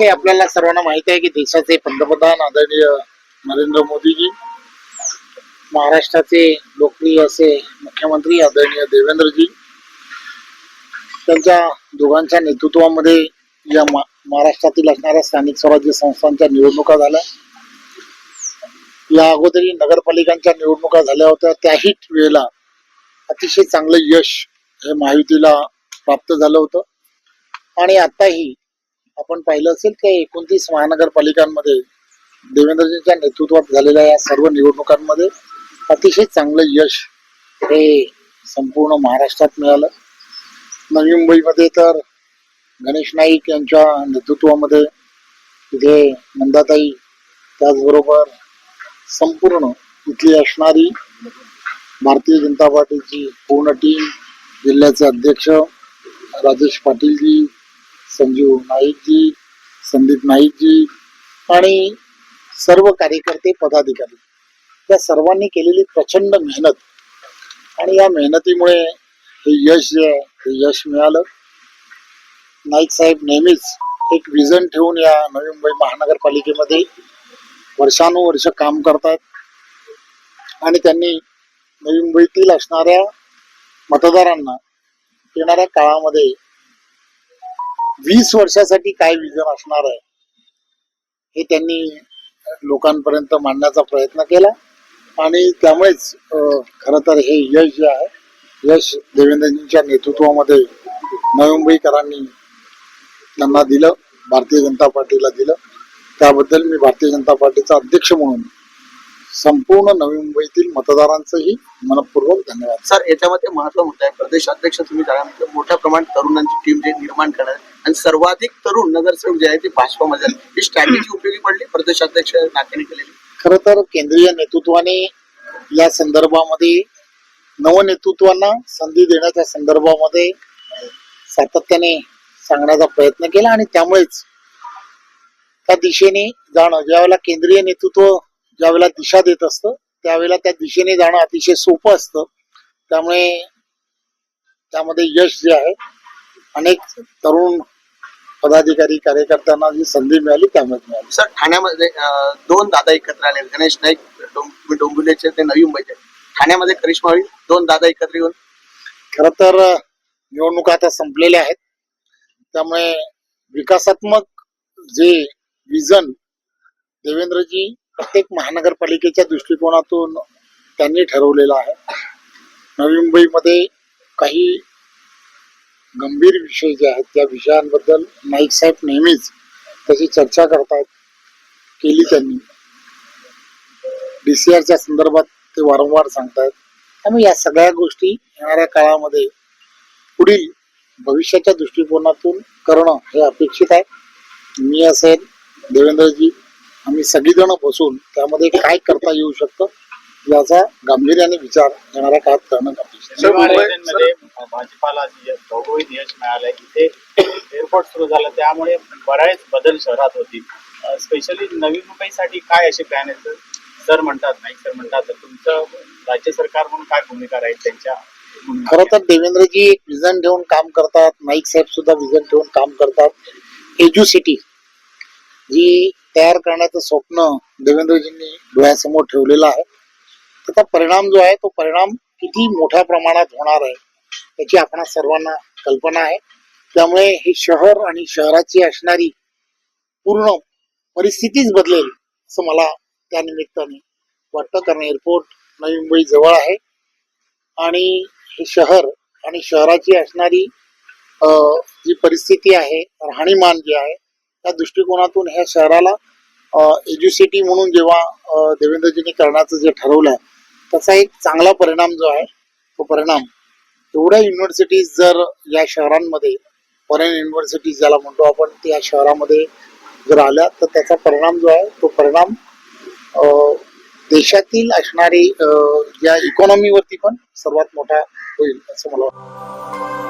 हे आपल्याला सर्वांना माहिती आहे की देशाचे पंतप्रधान आदरणीय नरेंद्र मोदीजी महाराष्ट्राचे लोकप्रिय असे मुख्यमंत्री आदरणीय देवेंद्रजी त्यांच्या दोघांच्या नेतृत्वामध्ये या महाराष्ट्रातील असणाऱ्या स्थानिक स्वराज्य संस्थांच्या निवडणुका झाल्या. या अगोदरी नगरपालिकांच्या निवडणुका झाल्या होत्या. त्याही वेळेला अतिशय चांगलं यश हे महायुतीला प्राप्त झालं होतं. आणि आताही आपण पाहिलं असेल की एकोणतीस महानगरपालिकांमध्ये देवेंद्रजींच्या नेतृत्वात झालेल्या या सर्व निवडणुकांमध्ये अतिशय चांगलं यश हे संपूर्ण महाराष्ट्रात मिळालं. नवी मुंबईमध्ये तर गणेश नाईक यांच्या नेतृत्वामध्ये तिथे नंदाताई त्याचबरोबर संपूर्ण इथली असणारी भारतीय जनता पार्टीची पूर्ण टीम जिल्ह्याचे अध्यक्ष राजेश पाटीलजी संजीव नाईकजी संदीप नाईकजी आणि सर्व कार्यकर्ते पदाधिकारी. त्या सर्वांनी केलेली प्रचंड मेहनत आणि या मेहनतीमुळे हे यश जे आहे हे यश मिळालं. नाईक साहेब नेहमीच एक विजन ठेवून या नवी मुंबई महानगरपालिकेमध्ये वर्षानुवर्ष काम करतात आणि त्यांनी नवी मुंबईतील असणाऱ्या मतदारांना येणाऱ्या काळामध्ये वीस वर्षासाठी काय विजन असणार आहे हे त्यांनी लोकांपर्यंत मांडण्याचा प्रयत्न केला. आणि त्यामुळेच खर तर हे यश जे आहे यश देवेंद्रजींच्या नेतृत्वामध्ये नवी मुंबईकरांनी त्यांना दिलं भारतीय जनता पार्टीला दिलं. त्याबद्दल मी भारतीय जनता पार्टीचा अध्यक्ष म्हणून संपूर्ण नवी मुंबईतील मतदारांचंही मनपूर्वक धन्यवाद. सर याच्यामध्ये महत्त्व मुद्दा आहे प्रदेश अध्यक्ष तुम्ही मोठ्या प्रमाणात तरुणांची टीम जे निर्माण करणार आणि सर्वाधिक तरुण नगरसेवक जे आहे ते भाजपामध्ये. ही स्ट्रॅटेजी उपयोगी पडली? प्रदेश अध्यक्ष नाकेने केलेली. खर तर केंद्रीय नेतृत्वाने या संदर्भामध्ये नवनेतृत्वांना संधी देण्याच्या संदर्भामध्ये सातत्याने सांगण्याचा प्रयत्न केला आणि त्यामुळेच त्या दिशेने जाणं ज्यावेळेला केंद्रीय नेतृत्व ज्यावेळेला दिशा देत असतं त्यावेळेला त्या दिशेने जाणं अतिशय सोपं असतं. त्यामुळे त्यामध्ये यश जे आहे अनेक तरुण पदाधिकारी कार्यकर्त्यांना जी संधी मिळाली त्यामुळे मिळाली. सर ठाण्यामध्ये दोन दादा एकत्र आले. गणेश नाईक डोंबिवलीचे ते नवी मुंबईचे. ठाण्यामध्ये करिश्मा होईल दोन दादा एकत्र येऊन. खर तर निवडणुका आता संपलेल्या आहेत. त्यामुळे विकासात्मक जे विजन देवेंद्रजी प्रत्येक महानगरपालिकेच्या दृष्टिकोनातून त्यांनी ठरवलेलं आहे. नवी मुंबईमध्ये काही गंभीर विषय जे आहेत त्या विषयांबद्दल नाईक साहेब नेहमीच त्याची चर्चा करतात केली त्यांनी. डीसीआरच्या संदर्भात ते वारंवार सांगतात त्यामुळे या सगळ्या गोष्टी येणाऱ्या काळामध्ये पुढील भविष्याच्या दृष्टिकोनातून करणं हे अपेक्षित आहे. मी असेल देवेंद्रजी आम्ही सगळीजण बसून त्यामध्ये काय करता येऊ शकतं याचा गांभीर्याने विचार येणाऱ्या काळात करणं भाजपाला जे घवघवीत यश मिळालंय इथे एअरपोर्ट सुरू झालं त्यामुळे बऱ्याच बदल शहरात होतील. स्पेशली नवी मुंबईसाठी काय असे प्लॅन आहेत सर? म्हणतात नाही सर म्हणतात तर तुमचं राज्य सरकार म्हणून काय भूमिका राहील त्यांच्या खरं तर देवेंद्रजी एक विजन ठेवून काम करतात नाईक साहेब सुद्धा विजन ठेवून काम करतात. एज्यू सिटी जी तयार करण्याचं स्वप्न देवेंद्रजींनी डोळ्यासमोर ठेवलेलं आहे. त्याचा परिणाम जो आहे तो परिणाम किती मोठ्या प्रमाणात होणार आहे याची आपण सर्वांना कल्पना आहे. त्यामुळे हे शहर आणि शहराची असणारी पूर्ण परिस्थितीच बदलेल असं मला त्या निमित्ताने वाटतं. कारण एअरपोर्ट नवी मुंबई जवळ आहे आणि हे शहर आणि शहराची असणारी जी परिस्थिती आहे राहणीमान जे आहे त्या दृष्टिकोनातून ह्या शहराला एज्युसिटी म्हणून जेव्हा अ, देवेंद्रजींनी करण्याचं जे ठरवलं आहे त्याचा एक चांगला परिणाम जो आहे तो परिणाम एवढ्या युनिव्हर्सिटीज जर या शहरांमध्ये फॉरेन युनिव्हर्सिटीज ज्याला म्हणतो आपण त्या शहरामध्ये जर आल्या तर त्याचा परिणाम जो आहे तो परिणाम अ, देशातील असणारी या इकॉनॉमीवरती पण सर्वात मोठा होईल असं मला वाटतं.